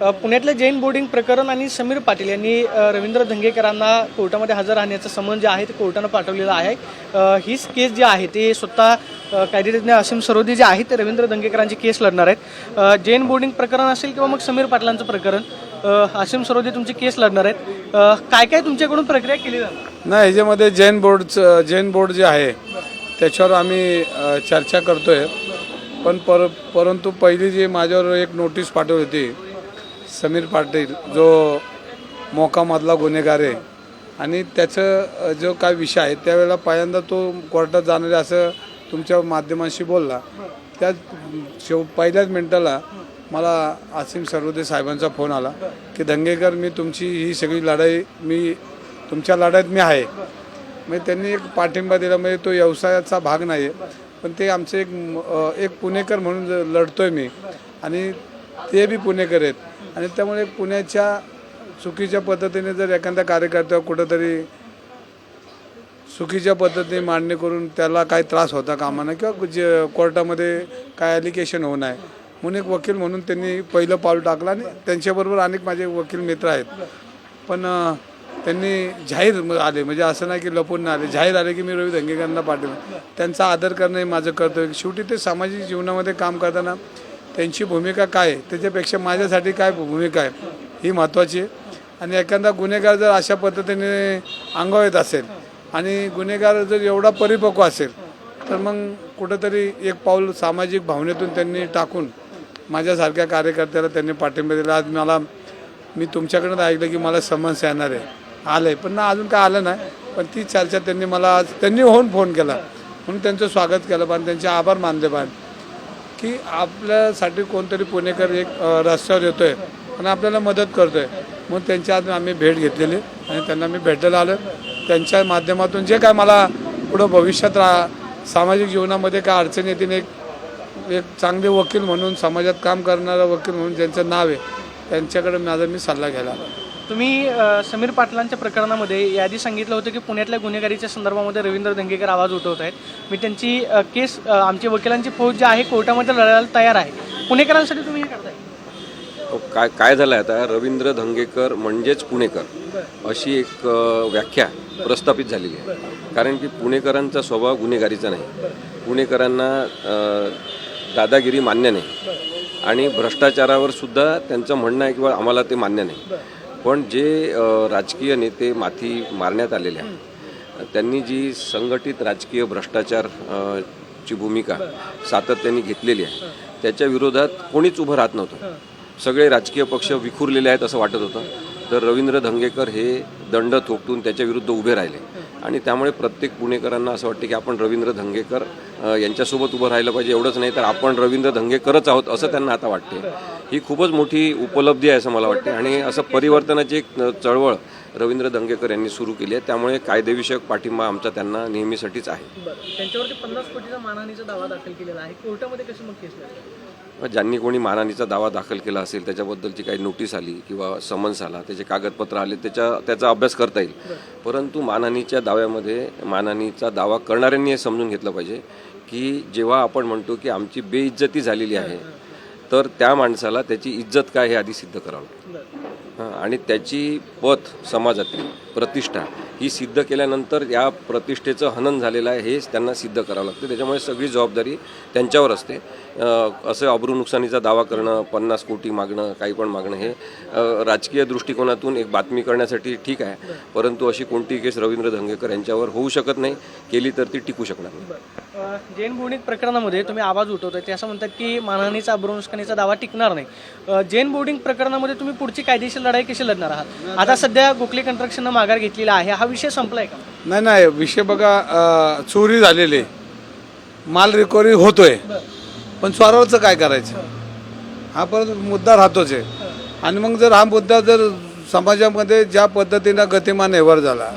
पुण्यातलं जैन बोर्डिंग प्रकरण आणि समीर पाटील यांनी रवींद्र धंगेकरांना कोर्टामध्ये हजर राहण्याचं समन जे आहे ते कोर्टानं पाठवलेलं आहे. हीच केस जी आहे ते स्वतः कायदेतज्ञ असीम सरोदे जे आहेत ते रवींद्र धंगेकरांची केस लढणार आहेत. जैन बोर्डिंग प्रकरण असेल किंवा मग समीर पाटलांचं प्रकरण असीम सरोदे तुमची केस लढणार आहेत. काय काय तुमच्याकडून प्रक्रिया केली जाणार? नाही ह्याच्यामध्ये जैन बोर्डचं जैन बोर्ड जे आहे त्याच्यावर आम्ही चर्चा करतोय. पण पर परंतु पहिली जी माझ्यावर एक नोटीस पाठवली होती समीर पाटील जो मोकामधला गुन्हेगार आहे. आणि त्याचं जो काय विषय आहे त्यावेळेला पहिल्यांदा तो कोर्टात जाणार आहे असं तुमच्या माध्यमांशी बोलला. त्याच शेव पहिल्याच मिनिटाला मला आसिम सर्वदे साहेबांचा फोन आला की दंगेकर मी तुमची ही सगळी लढाई मी तुमच्या लढाईत मी आहे. म्हणजे त्यांनी एक पाठिंबा दिला म्हणजे तो व्यवसायाचा भाग नाही आहे पण ते आमचे एक एक पुणेकर म्हणून ज- लढतोय मी. आणि ते बी पुणेकर आहेत. आणि त्यामुळे पुण्याच्या चुकीच्या पद्धतीने जर एखाद्या कार्यकर्त्यावर कुठंतरी चुकीच्या पद्धतीने मांडणी करून त्याला काही त्रास होता कामा नये किंवा जे कोर्टामध्ये काय ॲलिगेशन होऊ नये. म्हणून एक वकील म्हणून त्यांनी पहिलं पाऊल टाकलं आणि त्यांच्याबरोबर अनेक माझे वकील मित्र आहेत. पण त्यांनी जाहीर आले. म्हणजे असं नाही की लपून आले. जाहीर आले की मी रवी धंगेकरांना पाठवलं. त्यांचा आदर करणं हे माझं कर्तव्य शेवटी ते सामाजिक जीवनामध्ये काम करताना त्यांची भूमिका काय आहे? त्याच्यापेक्षा माझ्यासाठी काय भूमिका आहे? ही महत्त्वाची आहे. आणि एखादा गुन्हेगार जर अशा पद्धतीने अंगावर येत असेल आणि गुन्हेगार जर एवढा परिपक्व असेल तर मग कुठंतरी एक पाऊल सामाजिक भावनेतून त्यांनी टाकून माझ्यासारख्या कार्यकर्त्याला त्यांनी पाठिंबा दिला. आज मला मी तुमच्याकडनं ऐकलं की मला समन्स येणार आहे. आलं आहे पण ना अजून काय आलं नाही. पण ती चर्चा त्यांनी मला आज त्यांनी होऊन फोन केला. म्हणून त्यांचं स्वागत केलं. पाहिजे त्यांचे आभार मानले पाहिजे. की आपल्यासाठी कोणतरी पुणेकर एक रस्त्यावर रस्त्यावर येतोय आणि आपल्याला मदत करतोय. म्हणून त्यांच्या आज आम्ही भेट घेतलेली आणि त्यांना मी भेटायला आलो त्यांच्या माध्यमातून जे काय मला पुढं भविष्यात रा सामाजिक जीवनामध्ये काय अडचण येतील एक एक चांगले वकील म्हणून समाजात काम करणारा वकील म्हणून ज्यांचं नाव आहे त्यांच्याकडे माझा मी सल्ला घ्यायला आला तुम्ही समीर पाटलांच्या प्रकरणामध्ये याआधी सांगितलं होतं की पुण्यातल्या गुन्हेगारीच्या संदर्भामध्ये रवींद्र धंगेकर आवाज उठवत आहेत. मी त्यांची केस आमची वकिलांची फौज जी आहे कोर्टामध्ये लढायला तयार आहे. पुणेकरांसाठी तुम्ही हे करताय. अहो, काय काय झालं आहे आता? रवींद्र धंगेकर म्हणजेच पुणेकर अशी एक व्याख्या प्रस्थापित झालेली आहे. कारण की पुणेकरांचा स्वभाव गुन्हेगारीचा नाही. पुणेकरांना दादागिरी मान्य नाही. आणि भ्रष्टाचारावर सुद्धा त्यांचं म्हणणं आहे किंवा आम्हाला ते मान्य नाही. पण जे राजकीय नेते माथी मारण्यात आलेले आहेत त्यांनी जी संघटित राजकीय भ्रष्टाचार ची भूमिका सातत्याने घेतलेली आहे त्याच्या विरोधात कोणीच उभं राहत नव्हतं. सगळे राजकीय पक्ष विखुरलेले आहेत असं वाटत होतं. तर रवींद्र धंगेकर हे दंड थोपटून त्याच्या विरुद्ध उभे राहिले. आणि त्यामुळे प्रत्येक पुणेकरांना असं वाटतं की आपण रवींद्र धंगेकर यांच्यासोबत उभं राहिलं पाहिजे एवढंच नाही तर आपण रवींद्र धंगेकरच आहोत असं त्यांना आता वाटते ही खूपच मोठी उपलब्धी आहे असं मला वाटते आणि असं परिवर्तनाची एक चळवळ रवींद्र धंगेकर यांनी सुरू केली आहे. त्यामुळे कायदेविषयक पाठिंबा आमचा त्यांना नेहमीसाठीच आहे. त्यांच्यावरती पन्नास कोटीचा मानहानीचा दावा दाखल केलेला आहे. कोर्टामध्ये कसं मग केस ज्यांनी कोणी मानहानीचा दावा दाखल केला असेल त्याच्याबद्दलची काही नोटीस आली किंवा समन्स आला त्याचे कागदपत्र आले त्याच्या त्याचा अभ्यास करता येईल. परंतु मानहानीच्या दाव्यामध्ये मानहानीचा दावा करणाऱ्यांनी हे समजून घेतलं पाहिजे की जेव्हा आपण म्हणतो की आमची बेइज्जती झालेली आहे तर त्या माणसाला त्याची इज्जत काय हे आधी सिद्ध करावं लागतं. हां, आणि त्याची पत समाजातील प्रतिष्ठा ही सिद्ध केल्यानंतर या प्रतिष्ठेचं हनन झालेलं आहे हेच त्यांना सिद्ध करावं लागतं. त्याच्यामुळे सगळी जबाबदारी त्यांच्यावर असते. असं अब्रू नुकसानीचा दावा करणं पन्नास कोटी मागणं काही पण मागणं हे राजकीय दृष्टिकोनातून एक बातमी करण्यासाठी ठीक आहे. परंतु अशी कोणती केस रवींद्र धंगेकर यांच्यावर होऊ शकत नाही. केली तर ती टिकू शकणार नाही. जैन बोर्डिंग प्रकरणामध्ये तुम्ही आवाज उठवताय ते असं म्हणतात की मानहानीचा अब्रुनुष्कानीचा दावा टिकणार नाही. जैन बोर्डिंग प्रकरणामध्ये तुम्ही पुढची कायदेशीर लढाई कशी लढणार आहात? आता सध्या गोखले कंस्ट्रक्शननं माघार घेतलेला आहे. हा विषय संपलाय का? नाही नाही. विषय बघा चोरी झालेली. माल रिकव्हरी होतोय. पण स्वरावरचं काय करायचं? हा परत मुद्दा राहतोच आहे. आणि मग जर हा मुद्दा जर समाजामध्ये ज्या पद्धतीनं गतिमान व्यवहार झाला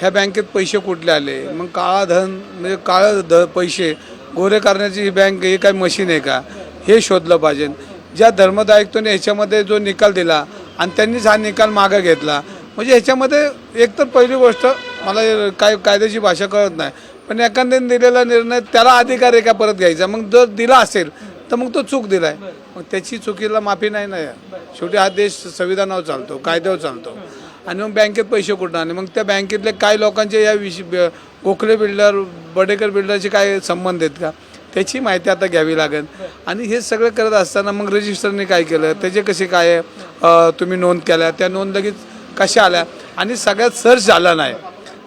ह्या बँकेत पैसे कुठले आले? मग काळा धन म्हणजे काळं ध पैसे गोरे करण्याची ही बँक ही काय मशीन आहे का? हे शोधलं पाहिजे. ज्या धर्मदायित्वाने ह्याच्यामध्ये जो निकाल दिला आणि त्यांनीच हा निकाल मागं घेतला म्हणजे ह्याच्यामध्ये एक तर पहिली गोष्ट मला काय कायद्याची भाषा कळत नाही. पण एखाद्याने दिलेला निर्णय त्याला अधिकार आहे का परत घ्यायचा? मग जर दिला असेल तर मग तो चूक दिलाय. मग त्याची चुकीला माफी नाही ना शेवटी हा देश संविधानावर चालतो कायद्यावर चालतो. आणि मग बँकेत पैसे कुठं आणि मग त्या बँकेतले काय लोकांचे या विषय गोखले बिल्डर बडेकर बिल्डरचे काय संबंध आहेत का? त्याची माहिती आता घ्यावी लागेल. आणि हे सगळं करत असताना मग रजिस्टरने काय केलं? त्याचे कसे काय तुम्ही नोंद केल्या? त्या नोंद लगेच कशा आल्या? आणि सगळ्यात सर्च झाला नाही.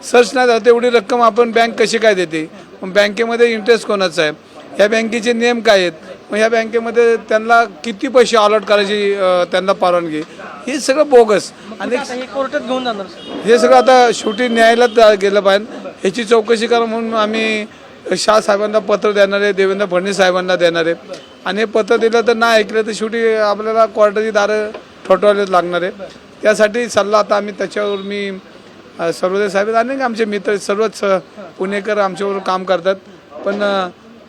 सर्च नाही झालं तेवढी रक्कम आपण बँक कशी काय देते? मग बँकेमध्ये इंटरेस्ट कोणाचा आहे? ह्या बँकेचे नियम काय आहेत? मग ह्या बँकेमध्ये त्यांना किती पैसे अलॉट करायची त्यांना परवानगी हे सगळं बोगस आणि कोर्टात घेऊन जाणार हे सगळं आता शेवटी न्यायालयात गेलं पाहिजे. ह्याची चौकशी करा म्हणून आम्ही शाह साहेबांना पत्र देणार आहे देवेंद्र फडणवीस साहेबांना देणार आहे. आणि हे पत्र दिलं तर नाही ऐकलं तर शेवटी आपल्याला कोर्टाची दारं ठोठवायलाच लागणार आहे. त्यासाठी सल्ला आता आम्ही त्याच्यावर मी सर्वोदय साहेब आणि अनेक आमचे मित्र सर्वच पुणेकर आमच्याबरोबर काम करतात. पण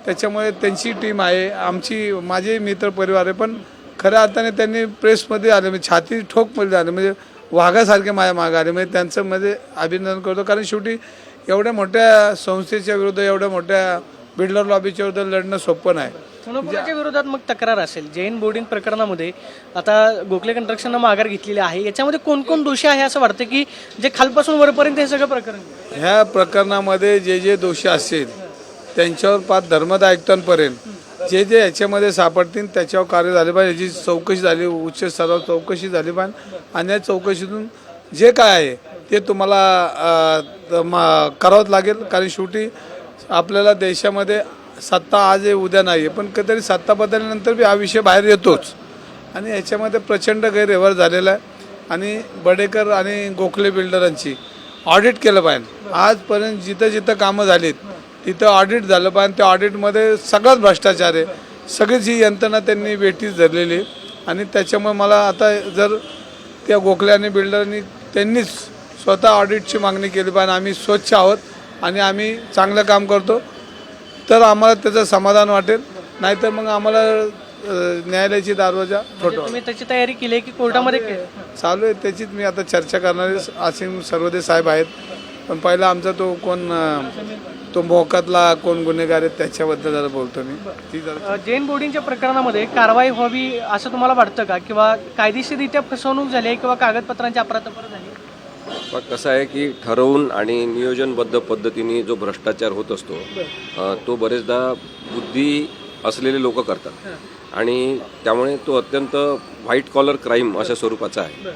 त्याच्यामुळे त्यांची टीम आहे. आमची माझे मित्र परिवार आहे. पण खऱ्या अर्थाने त्यांनी प्रेसमध्ये आले. म्हणजे छाती ठोकमध्ये आले. म्हणजे वाघासारखे माझ्या मागे आले. म्हणजे त्यांचं मध्ये अभिनंदन करतो. कारण शेवटी एवढ्या मोठ्या संस्थेच्या विरुद्ध एवढ्या मोठ्या बिल्डर लॉबीच्या विरुद्ध लढणं सोपं नाही. कुणाकुणाच्या विरोधात मग तक्रार असेल. जैन बोर्डिंग प्रकरणामध्ये आता गोखले कंट्रक्शननं माघार घेतलेली आहे. याच्यामध्ये कोण कोण दोषी आहे असं वाटतं की जे खालपासून वरपर्यंत हे सगळं प्रकरण ह्या प्रकरणामध्ये जे जे दोषी असतील त्यांच्यावर पाच धर्मद आयुक्तांपर्यंत जे जे याच्यामध्ये सापडतील त्याच्यावर कार्य झाले पाहिजे. याची चौकशी झाली उच्च स्तरावर चौकशी झाली पाहिजे. आणि या चौकशीतून जे काय आहे ते तुम्हाला करावंच लागेल. कारण शेवटी आपल्याला देशामध्ये सत्ता आज आहे उद्या नाही आहे. पण कधीतरी सत्ता बदलल्यानंतर बी हा विषय बाहेर येतोच. आणि याच्यामध्ये प्रचंड गैरव्यवहार झालेला आहे. आणि बडेकर आणि गोखले बिल्डरांची ऑडिट केलं पाहिजे. आजपर्यंत जिथं जिथं कामं झालीत तिथं ऑडिट झालं पाहिजे. त्या ऑडिटमध्ये सगळंच भ्रष्टाचार आहे. सगळीच ही यंत्रणा त्यांनी वेठीच धरलेली आहे. आणि त्याच्यामुळे मला आता जर त्या गोखले आणि बिल्डरांनी त्यांनीच स्वतः ऑडिटची मागणी केली पाहिजे. आम्ही स्वच्छ आहोत. आणि आम्ही चांगलं काम करतो. तर आम्हाला त्याचं समाधान वाटेल. नाहीतर मग आम्हाला न्यायालयाची दरवाजा फोटो तुम्ही त्याची तयारी केली आहे की कोर्टामध्ये केली? चालू आहे. त्याचीच मी आता चर्चा करणारे असीम सर्वदे साहेब आहेत. पण पहिला आमचा तो कोण अं, तो मोकातला कोण गुन्हेगार आहे त्याच्याबद्दल जरा बोलतो मी. ती जरा अ, जैन बोर्डिंगच्या प्रकरणामध्ये कारवाई व्हावी असं तुम्हाला वाटतं का? किंवा कायदेशीररित्या फसवणूक झाली आहे किंवा कागदपत्रांची अफरातफर झाली पण कसं आहे की ठरवून आणि नियोजनबद्ध पद्धतीने जो भ्रष्टाचार होत असतो अ, तो बरेचदा बुद्धी असलेले लोक करतात. आणि त्यामुळे तो अत्यंत व्हाईट कॉलर क्राईम अशा स्वरूपाचा आहे.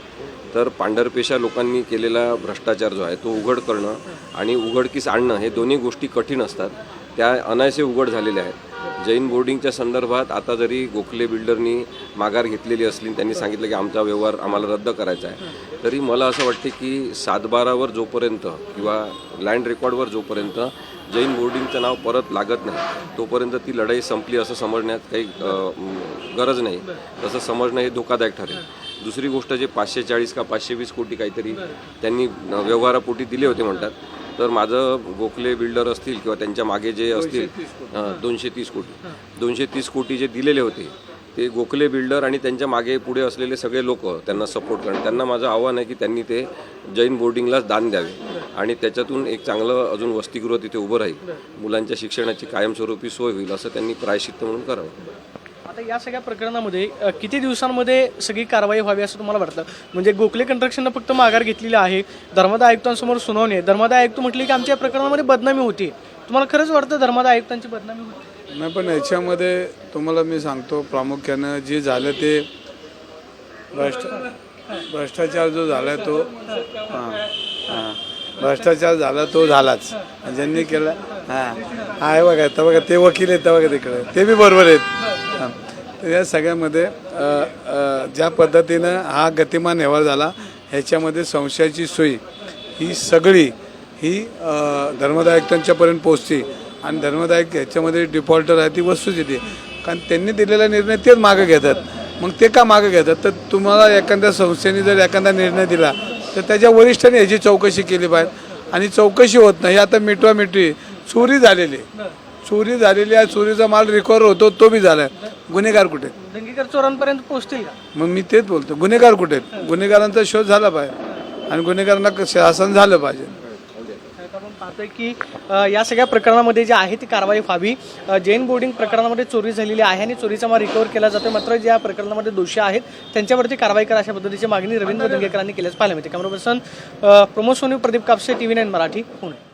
तर पांढरपेशा लोकांनी केलेला भ्रष्टाचार जो आहे तो उघड करणं आणि उघडकीस आणणं हे दोन्ही गोष्टी कठीण असतात. त्या अनायसे उघड झालेल्या आहेत. जैन बोर्डिंगच्या संदर्भात आता जरी गोखले बिल्डरनी माघार घेतलेली असली त्यांनी सांगितलं की आमचा व्यवहार आम्हाला रद्द करायचा आहे तरी मला असं वाटते की सातबारावर जोपर्यंत किंवा लँड रेकॉर्डवर जोपर्यंत जैन बोर्डिंगचं नाव परत लागत नाही तोपर्यंत ती लढाई संपली असं समजण्यात काही गरज नाही. तसं समजणं हे धोकादायक ठरेल. दुसरी गोष्ट जे पाचशे चाळीस का पाचशे वीस कोटी काहीतरी त्यांनी व्यवहारापोटी दिले होते म्हणतात तर माझं गोखले बिल्डर असतील किंवा त्यांच्या मागे जे असतील दोनशे तीस कोटी. दोनशे तीस कोटी जे दिलेले होते ते गोखले बिल्डर आणि त्यांच्या मागे पुढे असलेले सगळे लोक त्यांना सपोर्ट करणं त्यांना माझं आव्हान आहे की त्यांनी ते जैन बोर्डिंगलाच दान द्यावे. आणि त्याच्यातून एक चांगलं अजून वसतिगृह तिथे उभं राहील. मुलांच्या शिक्षणाची कायमस्वरूपी सोय होईल असं त्यांनी प्रायश्चित्त म्हणून करावं. या सगळ्या प्रकरणामध्ये अ, किती दिवसांमध्ये सगळी कारवाई व्हावी असं तुम्हाला वाटतं? म्हणजे गोखले कंट्रक्शननं फक्त माघार घेतलेली आहे धर्मदा आयुक्तांसमोर सुनावणी आहे. धर्मदा आयुक्त म्हटले की आमच्या प्रकरणामध्ये बदनामी होती तुम्हाला खरंच वाटतं धर्मदा आयुक्तांची बदनामी होती? नाही पण याच्यामध्ये तुम्हाला मी सांगतो प्रामुख्यानं जे झालं ते भ्रष्ट भ्रष्टाचार जो झाला तो हां हां. भ्रष्टाचार झाला तो झालाच. आणि ज्यांनी केला हां. आहे बघा तर बघा ते वकील आहेत बघा तिकडे. ते बी बरोबर आहेत. या सगळ्यामध्ये ज्या पद्धतीनं हा गतिमान व्यवहार झाला ह्याच्यामध्ये संशयाची सोयी ही सगळी ही धर्मदायकांच्यापर्यंत पोचते आणि धर्मदायक ह्याच्यामध्ये डिफॉल्टर आहे ती वस्तुस्थिती कारण त्यांनी दिलेला निर्णय तेच मागं घेतात. मग ते का मागं घेतात? तर तुम्हाला एखाद्या संस्थेने जर एखादा निर्णय दिला तर त्याच्या वरिष्ठांनी ह्याची चौकशी केली पाहिजे. आणि चौकशी होत नाही आता मिटवा मिटवी चोरी झालेली आहे. चोरी झालेली आहे चोरीचा माल रिकवर होतो तो बी झालाय. गुन्हेगार कुठे? आहेत? दंगेकर चोरांपर्यंत पोहोचतील का? मग मी तेच बोलतो. गुन्हेगार कुठे? आहेत? गुन्हेगारांचा शोध झाला पाहिजे. आणि गुन्हेगारांना क- शासन झालं पाहिजे. पाहतोय की अ, या सगळ्या प्रकरणामध्ये जे आहे ती कारवाई व्हावी. अ, जैन बोर्डिंग प्रकरणामध्ये चोरी झालेली आहे आणि चोरीचा माल रिकवर केला जातो मात्र ज्या प्रकरणामध्ये दोषी आहेत त्यांच्यावरती कारवाई करा अशा पद्धतीची मागणी रवींद्र दंगेकरांनी केल्याच पाहायला मिळते. Camera person uh, Pramod Soni Pradeep Kapse T V nine Marathi Pune.